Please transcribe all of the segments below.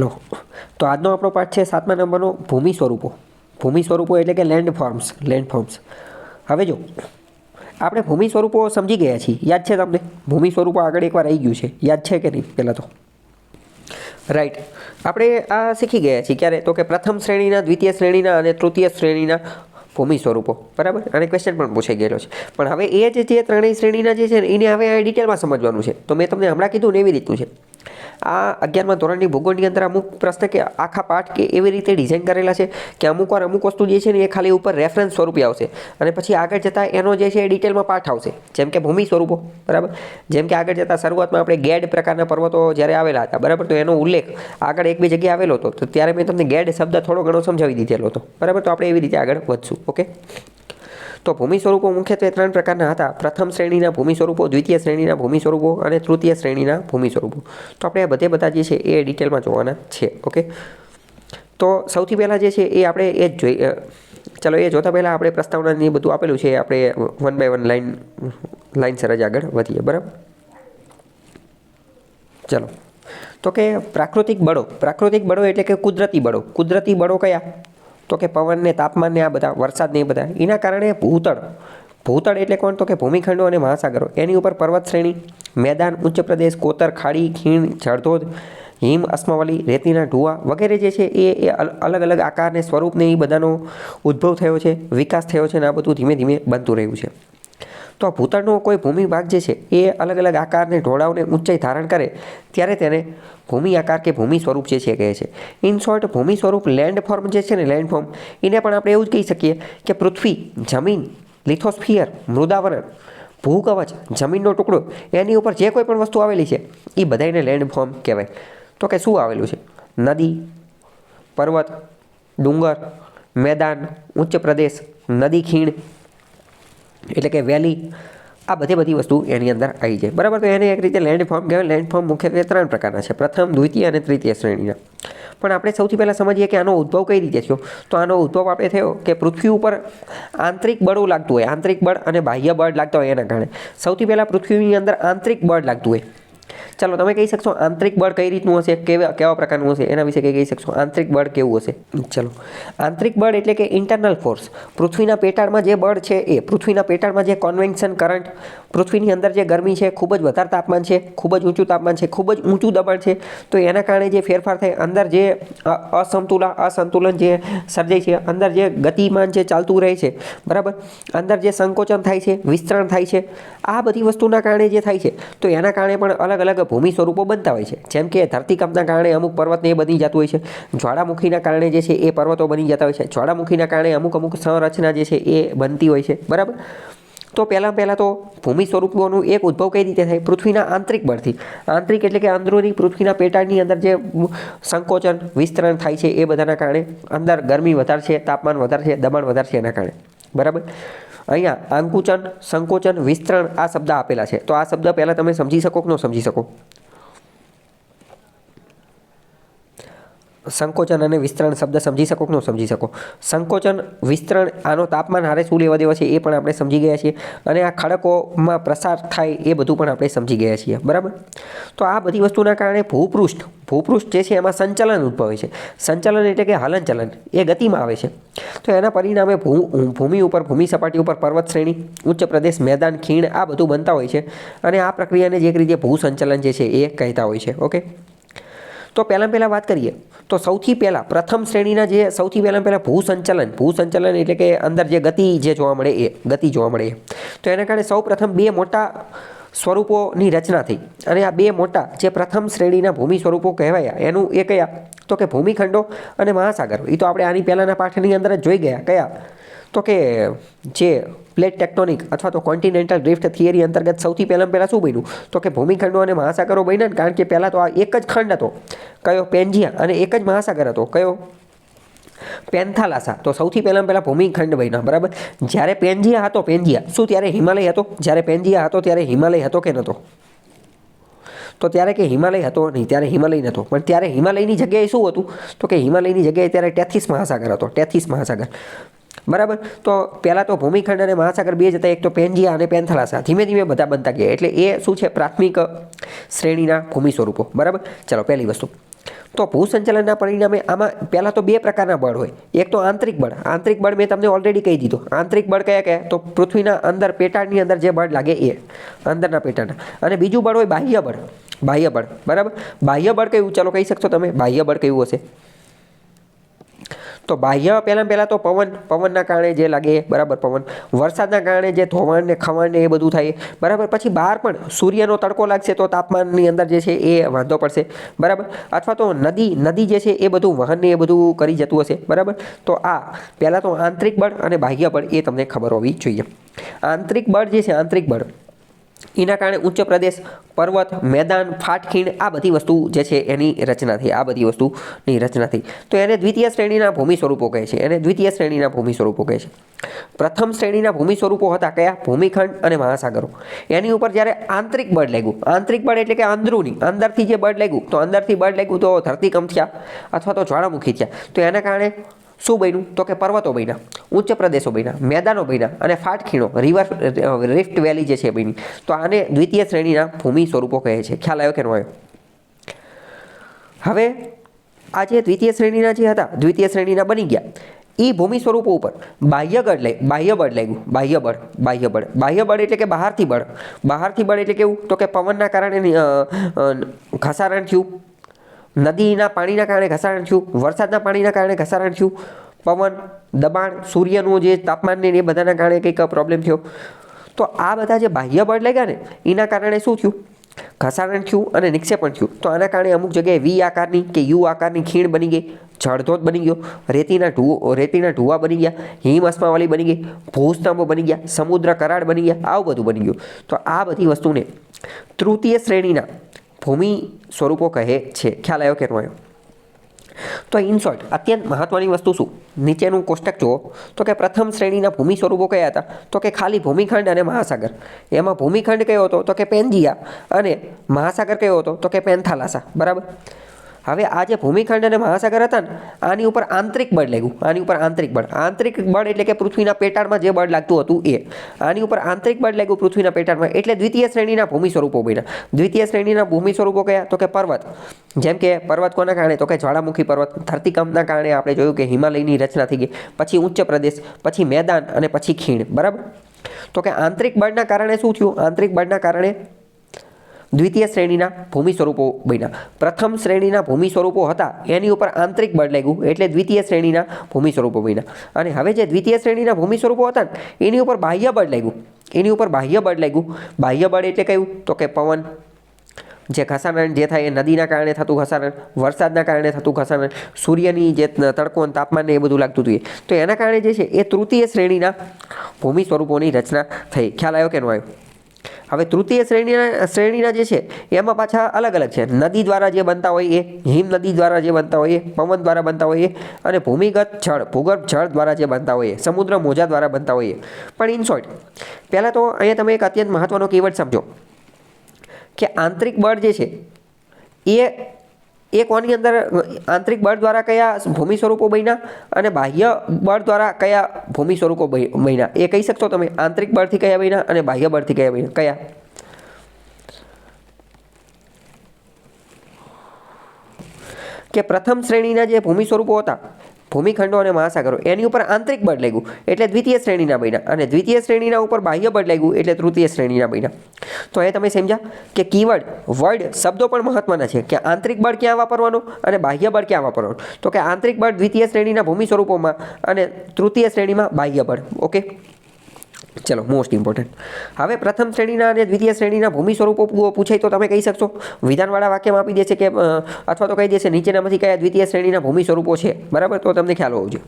Hello તો આજનો આપણો પાઠ છે સાતમા નંબરનો ભૂમિ સ્વરૂપો. ભૂમિ સ્વરૂપો એટલે કે લેન્ડ ફોર્મ્સ લેન્ડ ફોર્મ્સ હવે જો, આપણે ભૂમિ સ્વરૂપો સમજી ગયા છીએ. યાદ છે તમને? ભૂમિ સ્વરૂપો આગળ એકવાર આવી ગયું છે. યાદ છે કે નહીં? પહેલાં તો. રાઈટ આપણે આ શીખી ગયા છીએ ક્યારે? તો કે પ્રથમ શ્રેણીના, દ્વિતીય શ્રેણીના અને તૃતીય શ્રેણીના ભૂમિ સ્વરૂપો. બરાબર? અને ક્વેશ્ચન પણ પૂછાઈ ગયેલો છે. પણ હવે એ જે ત્રણેય શ્રેણીના જે છે એને હવે ડિટેલમાં સમજવાનું છે. તો મેં તમને હમણાં કીધું ને એવી રીતનું છે. આ અગિયારમાં ધોરણની ભૂગોળની અંદર અમુક પ્રશ્ન કે આખા પાઠ કે એવી રીતે ડિઝાઇન કરેલા છે કે અમુક વાર અમુક વસ્તુ જે છે ને એ ખાલી ઉપર રેફરન્સ સ્વરૂપે આવશે. અને પછી આગળ જતાં એનો જે છે એ ડિટેલમાં પાઠ આવશે. જેમ કે ભૂમિ સ્વરૂપો, બરાબર? જેમ કે આગળ જતાં શરૂઆતમાં આપણે ગેડ પ્રકારના પર્વતો જ્યારે આવેલા હતા, બરાબર? તો એનો ઉલ્લેખ આગળ એક બે જગ્યાએ આવેલો હતો. તો ત્યારે મેં તમને ગેડ શબ્દ થોડો ઘણો સમજાવી દીધેલો હતો. બરાબર? તો આપણે એવી રીતે આગળ વધશું, ઓકે? તો ભૂમિ સ્વરૂપો મુખ્યત્વે ત્રણ પ્રકારના હતા. પ્રથમ શ્રેણીના ભૂમિ સ્વરૂપો દ્વિતીય શ્રેણીના ભૂમિ સ્વરૂપો અને તૃતીય શ્રેણીના ભૂમિ સ્વરૂપો તો આપણે આ બધે બધા જે છે એ ડિટેલમાં જોવાના છે, ઓકે? તો સૌથી પહેલાં જે છે એ આપણે એ જ જોઈ ચાલો, એ જોતાં પહેલાં આપણે પ્રસ્તાવનાની બધું આપેલું છે આપણે one by one line line સરજ જ આગળ વધીએ, બરાબર? ચલો. તો કે પ્રાકૃતિક બળો પ્રાકૃતિક બળો એટલે કે કુદરતી બળો. કુદરતી બળો કયા? તો કે પવનને, તાપમાનને, આ બધા, વરસાદને એ બધા. એના કારણે ભૂતળ ભૂતળ એટલે કોણ? તો કે ભૂમિખંડો અને મહાસાગરો. એની ઉપર પર્વત શ્રેણી, મેદાન, ઉચ્ચ પ્રદેશ, કોતર, ખાડી, ખીણ, જળધોધ, હિમ અસ્માવલી રેતીના ઢુવા વગેરે જે છે એ એ અલગ અલગ આકારને, સ્વરૂપને એ બધાનો ઉદ્ભવ થયો છે, વિકાસ થયો છે અને આ બધું ધીમે ધીમે બનતું રહ્યું છે. તો આ ભૂતળનો કોઈ ભૂમિ ભાગ જે છે, એ અલગ અલગ આકારને ઢોળાવને ઊંચાઈ ધારણ કરે, ત્યારે તેને ભૂમિ આકાર કે ભૂમિ સ્વરૂપ જે છે કહે છે. ઇન શોર્ટ ભૂમિ સ્વરૂપ લેન્ડ ફોર્મ જે છે ને લેન્ડ ફોર્મ એને પણ આપણે એવું જ કહી શકીએ કે પૃથ્વી, જમીન લિથોસ્ફિયર મૃદાવરણ ભૂકવચ જમીનનો ટુકડો, એની ઉપર જે કોઈ પણ વસ્તુ આવેલી છે, એ બધાને લેન્ડ ફોર્મ કહેવાય. તો કે શું આવેલું છે? નદી, પર્વત, ડુંગર, મેદાન, ઉચ્ચ પ્રદેશ, નદી ખીણ એટલે કે વેલી, આ બધી બધી વસ્તુ એની અંદર આવી જાય. બરાબર? તો એને એક રીતે લેન્ડ ફોર્મ કહેવાય. લેન્ડ મુખ્યત્વે ત્રણ પ્રકારના છે. પ્રથમ, દ્વિતીય અને તૃતીય શ્રેણીના. પણ આપણે સૌથી પહેલાં સમજીએ કે આનો ઉદ્ભવ કઈ રીતે થયો? તો આનો ઉદ્ભવ આપણે થયો કે પૃથ્વી ઉપર આંતરિક બળો લાગતું હોય. આંતરિક બળ અને બાહ્ય બળ લાગતા હોય એના કારણે. સૌથી પહેલાં પૃથ્વીની અંદર આંતરિક બળ લાગતું હોય. ચાલો, તમે કહી શકશો આંતરિક બળ કઈ રીતનું હશે? કેવા કેવા પ્રકારનું હશે? એના વિશે કંઈ કહી શકશો આંતરિક બળ કેવું હશે? ચલો. આંતરિક બળ એટલે કે ઇન્ટરનલ ફોર્સ પૃથ્વીના પેટાળમાં જે બળ છે એ, પૃથ્વીના પેટાળમાં જે કોન્વેન્શન કરંટ પૃથ્વીની અંદર જે ગરમી છે, ખૂબ જ વધારે તાપમાન છે, ખૂબ જ ઊંચું તાપમાન છે, ખૂબ જ ઊંચું દબાણ છે, તો એના કારણે જે ફેરફાર થાય, અંદર જે, અ- અસમતુલા અસંતુલન જે સર્જાય છે, અંદર જે ગતિમાન જે ચાલતું રહે છે, બરાબર? અંદર જે સંકોચન થાય છે, વિસ્તરણ થાય છે, આ બધી વસ્તુના કારણે જે થાય છે, તો એના કારણે પણ અલગ અલગ ભૂમિ સ્વરૂપો બનતા હોય છે. જેમ કે ધરતીકંપના કારણે અમુક પર્વતને એ બની જતું હોય છે. જ્વાળામુખીના કારણે જે છે એ પર્વતો બની જતા હોય છે. જ્વાળામુખીના કારણે અમુક અમુક સંરચના જે છે એ બનતી હોય છે. બરાબર? તો પહેલાં પહેલાં તો ભૂમિ સ્વરૂપોનું એક ઉદ્ભવ કઈ રીતે થાય? પૃથ્વીના આંતરિક બળથી. આંતરિક એટલે કે અંદરૂની પૃથ્વીના પેટાળની અંદર જે સંકોચન, વિસ્તરણ થાય છે એ બધાના કારણે અંદર ગરમી વધારે છે તાપમાન વધારે છે દબાણ વધારે છે એના કારણે. બરાબર? અહીંયા આંકુચન સંકોચન, વિસ્તરણ આ શબ્દ આપેલા છે. તો આ શબ્દ પહેલાં તમે સમજી શકો કે ન સમજી શકો? સંકોચન અને વિસ્તરણ શબ્દ સમજી શકો કે ન સમજી શકો? સંકોચન, વિસ્તરણ, આનો તાપમાન હારે શું લેવા દેવા છે એ પણ આપણે સમજી ગયા છીએ અને આ ખડકોમાં પ્રસાર થાય એ બધું પણ આપણે સમજી ગયા છીએ. બરાબર? તો આ બધી વસ્તુના કારણે ભૂપૃષ્ઠ ભૂપૃષ્ઠ જે છે એમાં સંચલન ઉદ્ભવે છે. સંચલન એટલે કે હલનચલન, એ ગતિમાં આવે છે. તો એના પરિણામે ભૂમિ ઉપર, ભૂમિ સપાટી ઉપર પર્વત શ્રેણી, ઉચ્ચ પ્રદેશ, મેદાન, ખીણ આ બધું બનતા હોય છે અને આ પ્રક્રિયાને જે એક રીતે ભૂસંચલન જે છે એ કહેતા હોય છે. ઓકે? તો પહેલાં પહેલાં વાત કરીએ. તો સૌથી પહેલાં પ્રથમ શ્રેણીના જે સૌથી પહેલાં પહેલાં ભૂસંચલન ભૂસંચલન એટલે કે અંદર જે ગતિ જે જોવા મળે એ, ગતિ જોવા મળે તો એના કારણે સૌ પ્રથમ બે મોટા સ્વરૂપોની રચના થઈ અને આ બે મોટા જે પ્રથમ શ્રેણીના ભૂમિ સ્વરૂપો કહેવાયા, એનું એ કયા? તો કે ભૂમિખંડો અને મહાસાગરો. એ તો આપણે આની પહેલાંના પાઠની અંદર જ જોઈ ગયા. કયા? તો કે જે પ્લેટ ટેક્ટોનિક અથવા તો કોન્ટિનેન્ટલ ડ્રિફ્ટ થિયરી અંતર્ગત સૌથી પહેલાં પહેલાં શું બન્યું? તો કે ભૂમિખંડો અને મહાસાગરો બન્યા કારણ કે પહેલાં તો આ એક જ ખંડ હતો. કયો? પેન્જિયા અને એક જ મહાસાગર હતો. કયો? પેન્થાલાસા. તો સૌથી પહેલાં પહેલાં ભૂમિખંડ બન્યા, બરાબર? જ્યારે પેન્જિયા હતો, પેન્જિયા. શું ત્યારે હિમાલય હતો? જ્યારે પેન્જિયા હતો, ત્યારે હિમાલય હતો કે નહોતો? તો ત્યારે કે હિમાલય હતો નહીં, ત્યારે હિમાલય નહોતો. પણ ત્યારે હિમાલયની જગ્યાએ શું હતું? તો કે હિમાલયની જગ્યાએ ત્યારે ટેથીસ મહાસાગર હતો, ટેથીસ મહાસાગર. બરાબર? તો પહેલાં તો ભૂમિખંડ અને મહાસાગર બે જતા એક તો પેન્જિયા અને પેન્થલાસા. ધીમે ધીમે બધા બનતા ગયા. એટલે એ શું છે? પ્રાથમિક શ્રેણીના ભૂમિ સ્વરૂપો. બરાબર? ચલો, પહેલી વસ્તુ. તો ભૂસંચલનના પરિણામે આમાં પહેલાં તો બે પ્રકારના બળ હોય. એક તો આંતરિક બળ. આંતરિક બળ મેં તમને ઓલરેડી કહી દીધું. આંતરિક બળ કયા કયા? તો પૃથ્વીના અંદર પેટાળની અંદર જે બળ લાગે એ. અંદરના પેટાળના. અને બીજું બળ હોય બાહ્ય બળ. બાહ્ય બળ. બરાબર? બાહ્ય બળ કયું? ચાલો કહી શકશો તમે? બાહ્ય બળ કયું હશે? તો બાહ્ય પહેલાં પહેલાં તો પવન, પવનના કારણે જે લાગે, બરાબર પવન. વરસાદના કારણે જે ધોવાણ ને ખવાણ ને એ બધું થાય. બરાબર, પછી બહાર પણ સૂર્યનો તડકો લાગશે તો તાપમાનની અંદર જે છે એ વાંધો પડશે. બરાબર? અથવા તો નદી નદી જે છે એ બધું વહનને એ બધું કરી જતું હશે. બરાબર? તો આ પહેલાં તો આંતરિક બળ અને બાહ્ય બળ એ તમને ખબર હોવી જોઈએ. આંતરિક બળ જે છે, આંતરિક બળ એના કારણે ઉચ્ચ પ્રદેશ, પર્વત, મેદાન, ફાટખીણ આ બધી વસ્તુ જે છે એની રચના થઈ, આ બધી વસ્તુની રચના થઈ. તો એને દ્વિતીય શ્રેણીના ભૂમિ સ્વરૂપો કહે છે. એને દ્વિતીય શ્રેણીના ભૂમિ સ્વરૂપો કહે છે. પ્રથમ શ્રેણીના ભૂમિ સ્વરૂપો હતા કયા? ભૂમિખંડ અને મહાસાગરો. એની ઉપર જ્યારે આંતરિક બળ લાગ્યું, આંતરિક બળ એટલે કે અંદરૂની અંદરથી જે બળ લાગ્યું, તો અંદરથી બળ લાગ્યું તો ધરતીકંપ થયા અથવા તો જ્વાળામુખી થયા. તો એના કારણે શું બન્યું? તો કે પર્વતો બન્યા, ઉચ્ચ પ્રદેશો બન્યા, મેદાનો બન્યા અને ફાટખીણો રિવર રિફ્ટ વેલી જે છે બની. તો આને દ્વિતીય શ્રેણીના ભૂમિ સ્વરૂપો કહે છે. ખ્યાલ આવ્યો કે ન આવ્યો? હવે આ જે દ્વિતીય શ્રેણીના જે હતા, દ્વિતીય શ્રેણીના બની ગયા. એ ભૂમિ સ્વરૂપો ઉપર બાહ્ય બળ લઈ બાહ્ય બળ લાગ્યું. બાહ્ય બળ બાહ્ય બળ. બાહ્ય બળ એટલે કે બહારથી બળ. બહારથી બળ એટલે કેવું? તો કે પવનના કારણે ઘસારણ થયું. નદીના પાણીના કારણે ઘસારણ થયું, વરસાદના પાણીના કારણે ઘસારણ થયું. પવન, દબાણ, સૂર્યનું જે તાપમાન ને એ બધાના કારણે કંઈક પ્રોબ્લેમ થયો. તો આ બધા જે બાહ્ય બળ લાગ્યા ને, એના કારણે શું થયું? ઘસારણ થયું અને નિક્ષેપણ થયું. તો આના કારણે અમુક જગ્યાએ વી આકારની કે યુ આકારની ખીણ બની ગઈ, જળધોધ બની ગયો, રેતીના ઢૂ, રેતીના ઢુવા બની ગયા, હિમ અસ્માવાળી બની ગઈ, ભૂસ્તંભો બની ગયા, સમુદ્ર કરાડ બની ગયા, આવું બધું બની ગયું. તો આ બધી વસ્તુને તૃતીય શ્રેણીના ભૂમિ સ્વરૂપો કહે છે. ખ્યાલ આવ્યો કે આવ્યો તો ઇન શોર્ટ અત્યંત મહત્વની વસ્તુ શું? નીચેનું કોષ્ટક જુઓ. તો કે પ્રથમ શ્રેણીના ભૂમિ સ્વરૂપો કયા હતા? તો કે ખાલી ભૂમિખંડ અને મહાસાગર. એમાં ભૂમિખંડ કયો હતો? તો કે પેનજીયા. અને મહાસાગર કયો હતો? તો કે પેન્થાલાસા. બરાબર? હવે આ જે ભૂમિખંડ અને મહાસાગર હતા ને, આની ઉપર આંતરિક બળ લાગ્યું. આની ઉપર આંતરિક બળ. આંતરિક બળ એટલે કે પૃથ્વીના પેટાળમાં જે બળ લાગતું હતું એ. આની ઉપર આંતરિક બળ લાગ્યું પૃથ્વીના પેટાળમાં એટલે દ્વિતીય શ્રેણીના ભૂમિ સ્વરૂપો બન્યા. દ્વિતીય શ્રેણીના ભૂમિ સ્વરૂપો કયા? તો કે પર્વત. જેમ કે પર્વત કોના કારણે? તો કે જ્વાળામુખી પર્વત. ધરતીકંપના કારણે આપણે જોયું કે હિમાલયની રચના થઈ ગઈ. પછી ઉચ્ચ પ્રદેશ, પછી મેદાન અને પછી ખીણ. બરાબર? તો કે આંતરિક બળના કારણે શું થયું? આંતરિક બળના કારણે દ્વિતીય શ્રેણીના ભૂમિ સ્વરૂપો બન્યા. પ્રથમ શ્રેણીના ભૂમિ સ્વરૂપો હતા, એની ઉપર આંતરિક બળ લાગ્યું, એટલે દ્વિતીય શ્રેણીના ભૂમિ સ્વરૂપો બન્યા. અને હવે જે દ્વિતીય શ્રેણીના ભૂમિ સ્વરૂપો હતા એની ઉપર બાહ્ય બળ લાગ્યું. એની ઉપર બાહ્ય બળ લાગ્યું. બાહ્ય બળ એટલે કયું? તો કે પવન. જે ઘસારણ જે થાય એ નદીના કારણે થતું ઘસારણ, વરસાદના કારણે થતું ઘસારણ, સૂર્યની જે તડકો અને તાપમાનને એ બધું લાગતું હતું તો એના કારણે જે છે એ તૃતીય શ્રેણીના ભૂમિ સ્વરૂપોની રચના થઈ. ખ્યાલ આવ્યો કે ન આવ્યો? હવે તૃતીય શ્રેણીના શ્રેણીના જે છે, એમાં પાછા અલગ અલગ છે. નદી દ્વારા જે બનતા હોય એ, હિમ નદી દ્વારા જે બનતા હોય એ, પવન દ્વારા બનતા હોય એ, અને ભૂમિગત જળ, ભૂગર્ભ જળ દ્વારા જે બનતા હોય એ, સમુદ્ર મોજા દ્વારા બનતા હોય એ. પણ ઇન શોર્ટ પહેલાં તો અહીંયા તમે એક અત્યંત મહત્ત્વનો કીવર્ડ સમજો કે આંતરિક બળ જે છે, એ એ કોની અંદર આંતરિક બળ દ્વારા કયા ભૂમિ સ્વરૂપો બન્યા અને બાહ્ય બળ દ્વારા કયા ભૂમિ સ્વરૂપો બન્યા? એ કહી શકશો તમે? આંતરિક બળથી કયા બન્યા અને બાહ્ય બળથી કયા બન્યા? કયા? કે પ્રથમ શ્રેણીના જે ભૂમિ સ્વરૂપો હતા ભૂમિખંડો અને મહાસાગરો. એની ઉપર આંતરિક બળ લાગ્યું એટલે દ્વિતીય શ્રેણીના બન્યા અને દ્વિતીય શ્રેણીના ઉપર બાહ્ય બળ લાગ્યું એટલે તૃતીય શ્રેણીના બન્યા. તો એ તમે સમજ્યા કે કીવર્ડ, વર્ડ શબ્દો પણ મહત્વના છે કે આંતરિક બળ ક્યાં વાપરવાનો અને બાહ્ય બળ ક્યાં વાપરવાનું. તો કે આંતરિક બળ દ્વિતીય શ્રેણીના ભૂમિ સ્વરૂપોમાં અને તૃતીય શ્રેણીમાં બાહ્ય બળ. ઓકે? ચલો મોસ્ટ ઇમ્પોર્ટન્ટ હવે પ્રથમ શ્રેણીના અને દ્વિતીય શ્રેણીના ભૂમિ સ્વરૂપો પૂછાય તો તમે કહી શકશો. વિધાનવાળા વાક્યમાં આપી દેશે કે અથવા તો કહી દેશે નીચેનામાંથી કયા દ્વિતીય શ્રેણીના ભૂમિ સ્વરૂપો છે. બરાબર? તો તમને ખ્યાલ હોવો જોઈએ.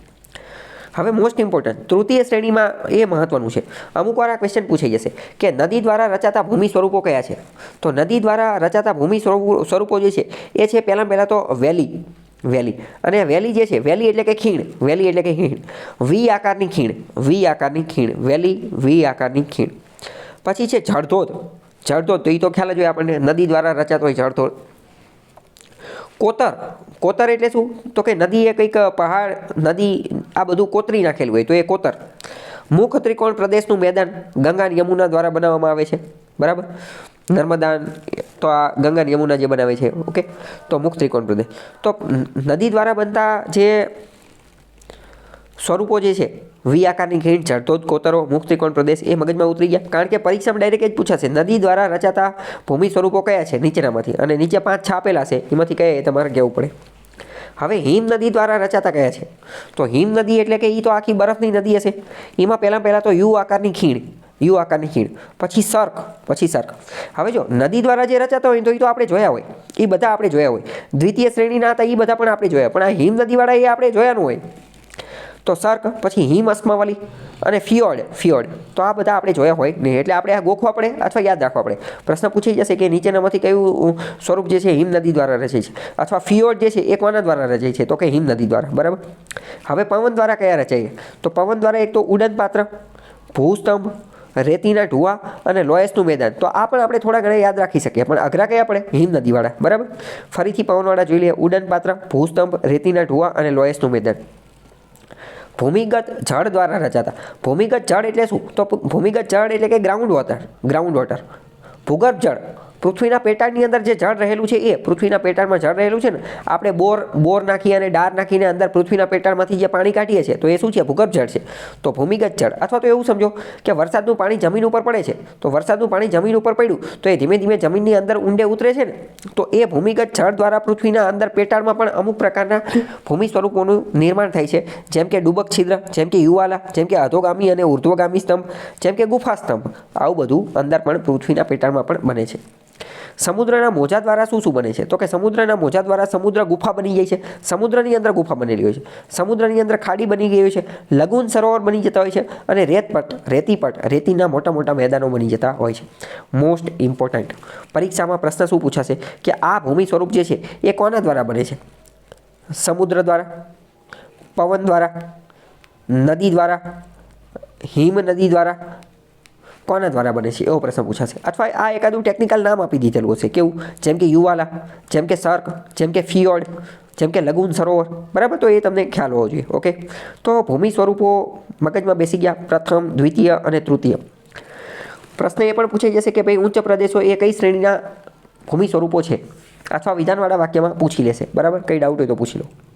હવે મોસ્ટ ઇમ્પોર્ટન્ટ તૃતીય શ્રેણીમાં એ મહત્વનું છે. અમુક વાર આ ક્વેશ્ચન પૂછાઈ જશે કે નદી દ્વારા રચાતા ભૂમિ સ્વરૂપો કયા છે? તો નદી દ્વારા રચાતા ભૂમિ સ્વરૂપો જે છે, એ છે પહેલાં પહેલાં તો વેલી વેલી. અને વેલી જે છે, વેલી એટલે કે ખીણ, વેલી એટલે કે ખીણ વી આકારની ખીણ, વી આકારની ખીણ, વેલી, વી આકારની ખીણ. પછી છે જળધોધ. જળધોધ, તો એ તો ખ્યાલ જ હોય આપણને, નદી દ્વારા રચાતો હોય જળધોધ. કોતર. કોતર એટલે શું? તો કે નદી એ કંઈક પહાડ, નદી, આ બધું કોતરી નાખેલું હોય, તો એ કોતર. મુખ ત્રિકોણ પ્રદેશનું મેદાન ગંગા યમુના દ્વારા બનાવવામાં આવે છે. બરાબર? નર્મદા તો આ ગંગા યમુના જે બનાવે છે, ઓકે? તો મુખ ત્રિકોણ પ્રદેશ તો નદી દ્વારા બનતા જે સ્વરૂપો જે છે, વી આકારની ખીણ જળતોદ કોતરો, મુખ ત્રિકોણ પ્રદેશ એ મગજમાં ઉતરી ગયા. કારણ કે પરીક્ષામાં ડાયરેક્ટ જ પૂછાશે, નદી દ્વારા રચાતા ભૂમિ સ્વરૂપો કયા છે? નીચેનામાંથી. અને નીચે પાંચ છાપેલા છે, એમાંથી કયા એ તમારે કહેવું પડે. હવે હિમ નદી દ્વારા રચાતા કયા છે? તો હિમ નદી એટલે કે એ તો આખી બરફની નદી હશે. એમાં પહેલાં પહેલાં તો યુ આકારની ખીણ. યુ આકારની ખીણ. પછી સર્ક પછી સર્ક. હવે જો નદી દ્વારા જે રચાતા હોય તો એ તો આપણે જોયા હોય. એ બધા આપણે જોયા હોય. દ્વિતીય શ્રેણીના હતા એ બધા પણ આપણે જોયા. પણ આ હિમ નદીવાળા એ આપણે જોયાનું હોય. તો સર્ક, પછી હિમ અસ્માવલી અને ફિયોડ ફિયોડ તો આ બધા આપણે જોયા હોય નહીં એટલે આપણે આ ગોખવા પડે અથવા યાદ રાખવા પડે. પ્રશ્ન પૂછી જશે કે નીચેનામાંથી કયું સ્વરૂપ જે છે હિમ નદી દ્વારા રચાય છે? અથવા ફિયોર્ડ જે છે એ કોના દ્વારા રચાય છે? તો કે હિમ નદી દ્વારા. બરાબર? હવે પવન દ્વારા કયા રચાય તો પવન દ્વારા એક તો ઉડન પાત્ર ભૂસ્તંભ રેતીના ઢુવા અને લોયસનું મેદાન. તો આ પણ આપણે થોડા ઘણા યાદ રાખી શકીએ. પણ અઘરા કયા આપણે? હિમ નદીવાળા. બરાબર? ફરીથી પવનવાળા જોઈ લઈએ. ઉડન પાત્ર, ભૂસ્તંભ, રેતીના ઢુવા અને લોયસનું મેદાન. ભૂમિગત જળ દ્વારા રચાતા. ભૂમિગત જળ એટલે શું? તો ભૂમિગત જળ એટલે કે ગ્રાઉન્ડ વોટર ગ્રાઉન્ડ વોટર ભૂગર્ભ જળ. પૃથ્વીના પેટાળની અંદર જે જળ રહેલું છે એ પૃથ્વીના પેટાળમાં જળ રહેલું છે ને, આપણે બોર બોર નાખી અને ડાર નાખીને અંદર પૃથ્વીના પેટાળમાંથી જે પાણી કાઢીએ છીએ, તો એ શું છે? ભૂગર્ભ જળ છે. તો ભૂમિગત જળ. અથવા તો એવું સમજો કે વરસાદનું પાણી જમીન ઉપર પડે છે. તો વરસાદનું પાણી જમીન ઉપર પડ્યું, તો એ ધીમે ધીમે જમીનની અંદર ઊંડે ઉતરે છે ને, તો એ ભૂમિગત જળ દ્વારા પૃથ્વીના અંદર પેટાળમાં પણ અમુક પ્રકારના ભૂમિ સ્વરૂપોનું નિર્માણ થાય છે. જેમ કે ડુબક છિદ્ર, જેમ કે યુવાલા, જેમ કે અધોગામી અને ઉર્ધ્વગામી સ્તંભ, જેમ કે ગુફા સ્તંભ. આવું બધું અંદર પણ પૃથ્વીના પેટાળમાં પણ બને છે. સમુદ્રના મોજા દ્વારા શું શું બને છે? તો કે સમુદ્રના મોજા દ્વારા સમુદ્ર ગુફા બની જાય છે. સમુદ્રની અંદર ગુફા બનેલી હોય છે. સમુદ્રની અંદર ખાડી બની ગઈ હોય છે. લગુન સરોવર બની જતા હોય છે અને રેતપટ, રેતીપટ, રેતીના મોટા મોટા મેદાનો બની જતા હોય છે. મોસ્ટ ઇમ્પોર્ટન્ટ પરીક્ષામાં પ્રશ્ન શું પૂછાશે? કે આ ભૂમિ સ્વરૂપ જે છે, એ કોના દ્વારા બને છે? સમુદ્ર દ્વારા, પવન દ્વારા, નદી દ્વારા, હિમ નદી દ્વારા કોના દ્વારા બને છે એવો પ્રશ્ન પૂછાશે. અથવા આ એકાદું ટેકનિકલ નામ આપી દીધેલું હશે. કેવું? જેમ કે યુવાલા, જેમ કે સર્ક જેમ કે ફિયોડ જેમ કે લગુન સરોવર. બરાબર? તો એ તમને ખ્યાલ હોવો જોઈએ, ઓકે? તો ભૂમિ સ્વરૂપો મગજમાં બેસી ગયા. પ્રથમ, દ્વિતીય અને તૃતીય. પ્રશ્ન એ પણ પૂછાઈ જશે કે ભાઈ ઉચ્ચ પ્રદેશો એ કઈ શ્રેણીના ભૂમિ સ્વરૂપો છે? અથવા વિધાનવાળા વાક્યમાં પૂછી લેશે. બરાબર? કઈ ડાઉટ હોય તો પૂછી લો.